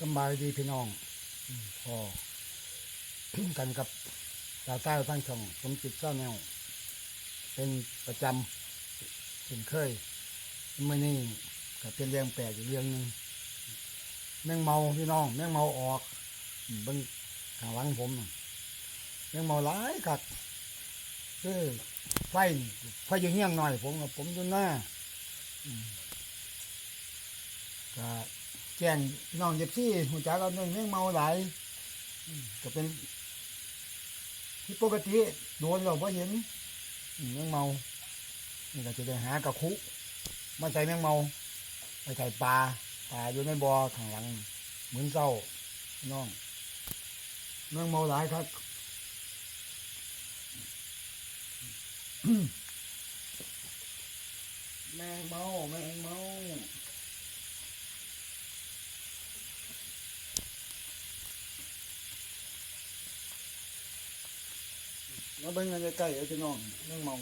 สบายดีพี่น้องอืมพอกันกับตาใต้ตั้งช่องสมจิตเจ้าแนว เป็นประจำเป็นเคยเมื่อนี้ก็เป็นเรื่องแปลกอยู่เรื่องหนึ่งแมงเมาพี่น้อง แมงเมาออกเบิ่งข้างหลังผมแมงเมาหลายกัดคือไฟไฟอยู่เฮี้ยงหน่อย ผมกับผมอยู่หน้าก็แจ้งน้องเจ็บซี่หัวใจเราเนี่ยแมงเมาหลายก็เป็นที่ปกติโดนเราเพอเห็นอืมแมงเมานี่ก็จะได้หากระคุมาใส่แมงเมาไปใส่ปลาปลาอยู่ในบ่อข้างหลังเหมือนเศร้าพี่น้องแมงเมาหลายครับแมงเมาแมงเมา มาเบิ่งกันใกล้ๆเอาพี่น้องแมงเมา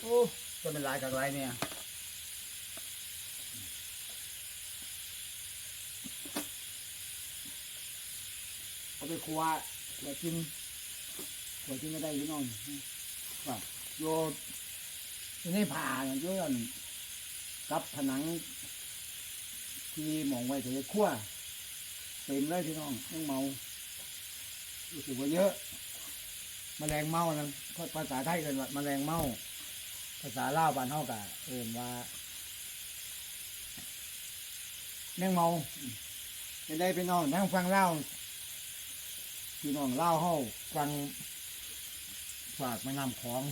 โอ้จะเป็นลายกับลายเนี่ยเอาไปครัวเดี๋ยวกินเดี๋ยวกินไม่ได้พี่น้องว่าโยอยู่ในผ่าเนี่ยโยนกับผนัง ที่มองไว้แต่ขั้วเต็มเลยพี่น้องแมงเมารู้สึกว่าเยอะ แมลงเมานะภาษาไทยเอินว่าแมลงเมาภาษาลาวบ้านเฮากะเอินว่าแมงเมาเป็นได้พี่น้องนั่งฟังเล่าพี่น้องเล่าเฮาฟังฝากม่น้ำของ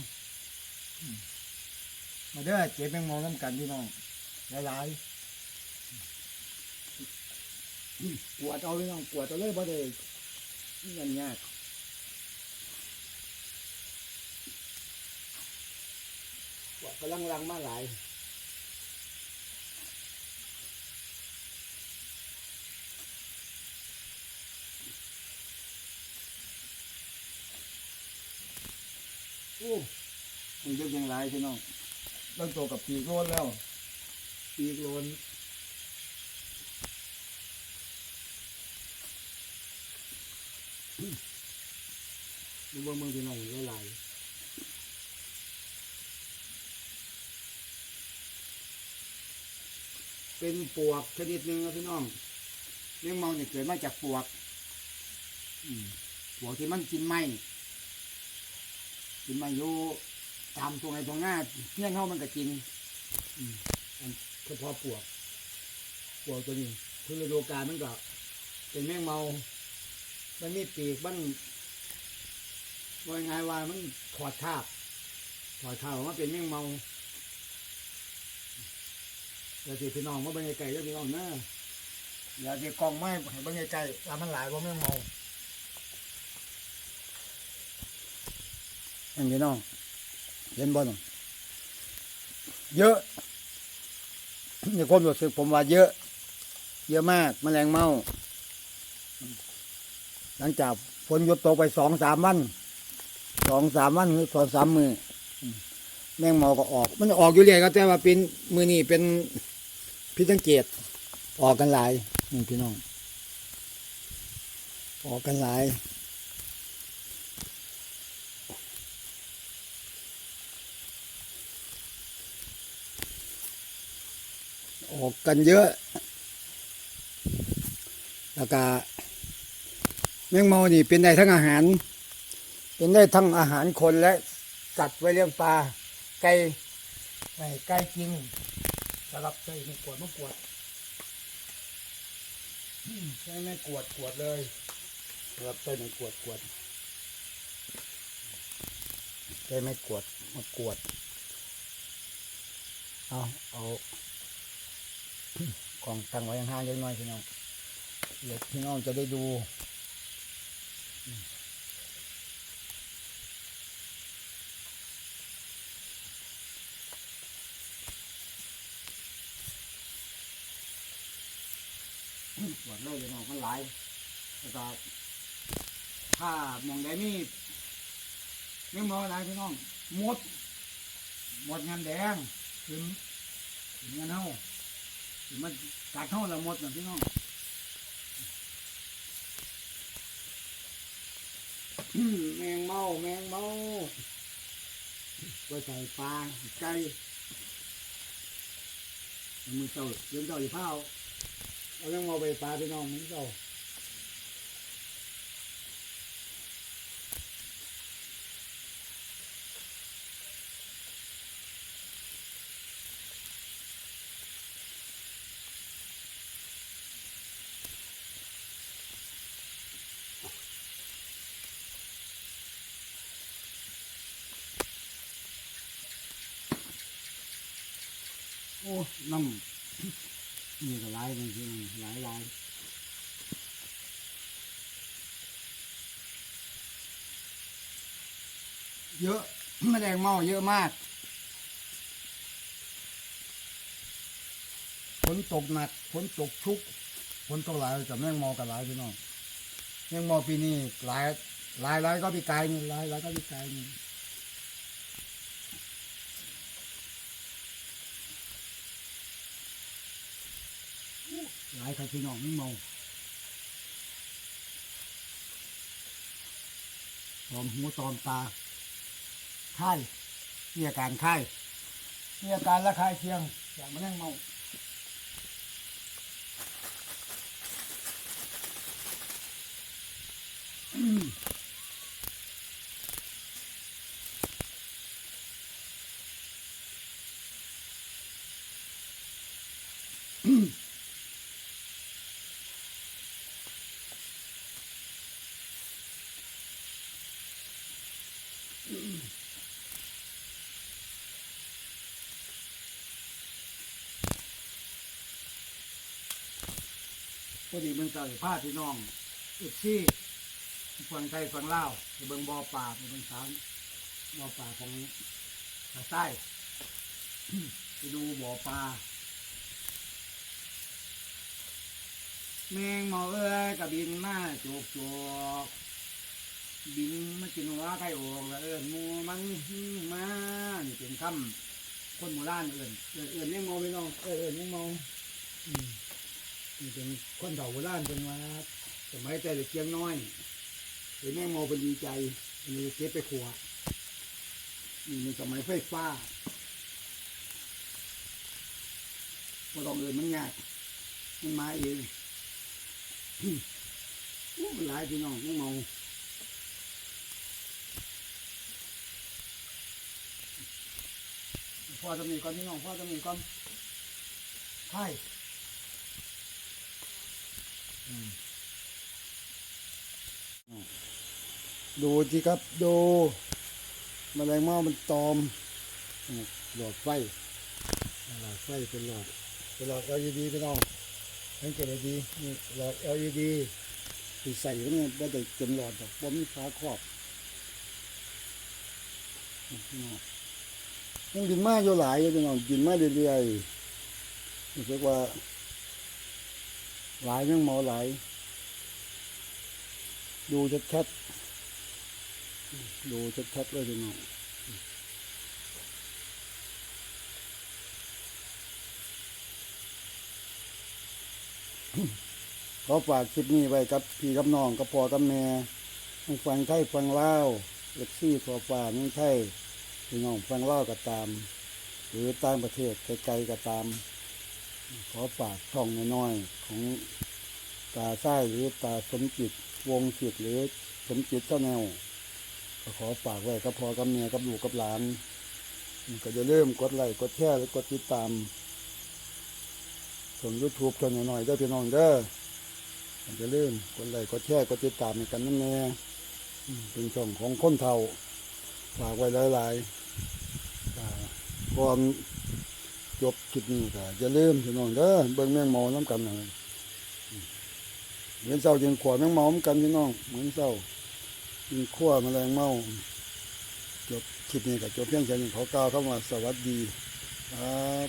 มาเด้อเจ็บแมงเมาน้ำกันพี่น้องหลายๆอืมปวดเอาพี่น้องปวดเอาเลยบ่ได้เงินยาก ว่า กำลังรังมาหลายโอ้มันเยอะยังหลายพี่น้องเริ่มโตกับปีกโลนแล้ว ปีกโลนดูว่ามึงพี่น้องหลายๆ เป็นปวกชนิดหนึ่งนะพี่น้องเลี้ยงเมาเนี่ยเกิดมาจากปวกปวกที่มันกินไม้กินไม้อยู่ตามตรงไหนตรงหน้าเงี้ยเขามันก็กินอันเฉพาะปวกปวกตัวนี้คือฤดูกาลมันก็เป็นแมงเมา มันมีปีกมันว่าไงว่ามันถอดคาบถอดคาบออกมาเป็นแมงเมา เดี๋ยวสิพี่น้องมาเบิ่งไกลๆเด้อพี่น้องนะอย่าสิกองไม้ให้เบิ่งไกลๆว่ามันหลายบ่แม่นเมาอันพี่น้องเห็นบ่น้องเยอะในความรู้สึกผมว่าเยอะ เยอะมากแมลงเมาหลังจากฝนหยุดตกไปสองสามวันสองสามวันหรือสองสามมือแมงเมาก็ออก มันออกอยู่เรื่อยก็แต่ว่าเป็นมือนี้เป็น พี่สังเกตออกกันหลายนี่พี่น้อง ออกกันหลาย ออกกันเยอะแล้วก็แมงเมานี่เป็นได้ทั้งอาหาร เป็นได้ทั้งอาหารคนและสัตว์ไว้เลี้ยงปลาไก่ไก่ไก่กิน สลับใส่ไม่กวดไม่กวดใช่ไม่กวดกวดเลยสลับใส่ไม่กวดกวดใช่ไม่กวดมากวดเอาเอาของตั้งไว้ห่างๆเล็กน้อยพี่น้องเดี๋ยวพี่น้องจะได้ดู วดโลกอยู่น้องมันหลายแล้วก็ถ้ามองได้นี่นี่มองอะไรพี่น้องมดหมดงานแดงถึงถึงงานเท่าถึงมันกัดเฮาละหมดนะพี่น้องแมงเมาแมงเมาก็ใส่ปลาไก่มือเต่าเลี้ยงเต่าอยู่เผา เอาแมงเมาไปปลาไปน้องมือเต่าโอ้น้ำ นี่ก็หลายจริงๆหลายหลายเยอะแมลงเมาเยอะมากฝนตกหนักฝนตกชุกฝนตกหลายกับแมงมากับหลายพี่น้องแมงมาปีนี้หลายหลายหลายก็ปีกายนี่หลายหลายก็ปีกายนี่ายครับพี่น้องไม่เมาตอมหูตอมตาไข้มีอาการไข้มีอาการระคายเคียง อย่างมันนั่งเมา พอดีมันเกิดพาพี่น้องอุดซี่ฝั่งไทยฝั่งลาวไปเบิ่งบ่อป่าไปเบิ่งสามบ่อป่าของภาคใต้ไปดูบ่อปลาแมงเมาเอ้ยกับบินมาจกจกบินมากินหัวไก่โอ่งแล้วเอิญมูมันมานี่เป็นคำคนโบราณเอิญเอิญเอิญแมงเมาพี่น้องเอิญเอิญแมงเมาอืม นี่เป็นคนเฒ่าโบราณเป็นว่าสมัยแต่เด็กเกียงน้อยเห็นแม่งโมเป็นดีใจมีเก็บไปขัวนี่ในสมัยไฟฟ้าพอต้องเอินมันยากมันมาเองอู้มันหลายพี่น้องม่งเมาพ่อจะมีก่อนพี่น้องพ่อจะมีก่อนใช่ ดูสิครับ ดูแมลงเม่ามันตอม หลอดไฟ หลอดไฟเป็นหลอด เป็นหลอด LED พี่น้องสังเกตให้ดีนี่หลอด LED ที่ใส่ไว้เนี่ยว่าจะเต็มหลอดแบบว่ามีฟ้าครอบยังกินมาอยู่หลายอยู่น้องกินมาเรื่อยๆรู้สึกว่า หลายยังเมาหลายดูชัดๆดูชัดๆเลยพี่น้องขอฝากคลิปนี้ไว้กับพี่กับน้องกับพ่อกับแม่ทั้งฟังไทยฟังเล่าเล็กซี่ขอฝากนั่งไทยพี่น้องฟังเล่าก็ตาม หรือต่างประเทศไกลๆก็ตาม ขอฝากช่องน้อยๆของตาไส้หรือตาสมจิตวงจิตหรือสมจิตเจ้าแนวก็ขอฝากไว้กับพ่อกับเมียกับลูกกับหลานก็จะเริ่มกดไลค์กดแชร์และกดติดตามส่งยูทูบช่องน่อยๆเด้อพี่น้องเด้อจะเริ่มกดไลค์กดแชร์กดติดตามกันนั่นแน่อืมเป็นช่องของคนเฒ่าฝากไว้หลายๆก่อน จบคลิปนี้ก็จะเริ่าลืมพี่น้องเด้อเบิ่งแมงเมอน้ำกันหน่อยเหมือนเศร้ายิงขวาแมงเมาน้ำกันพี่น้องเหมือนเศร้ายิงขั้วแมลงเมาจบคลิปนี้กับจบเพียงแค่นี้ขอกล่าวเข้ามาสวัสดีครับ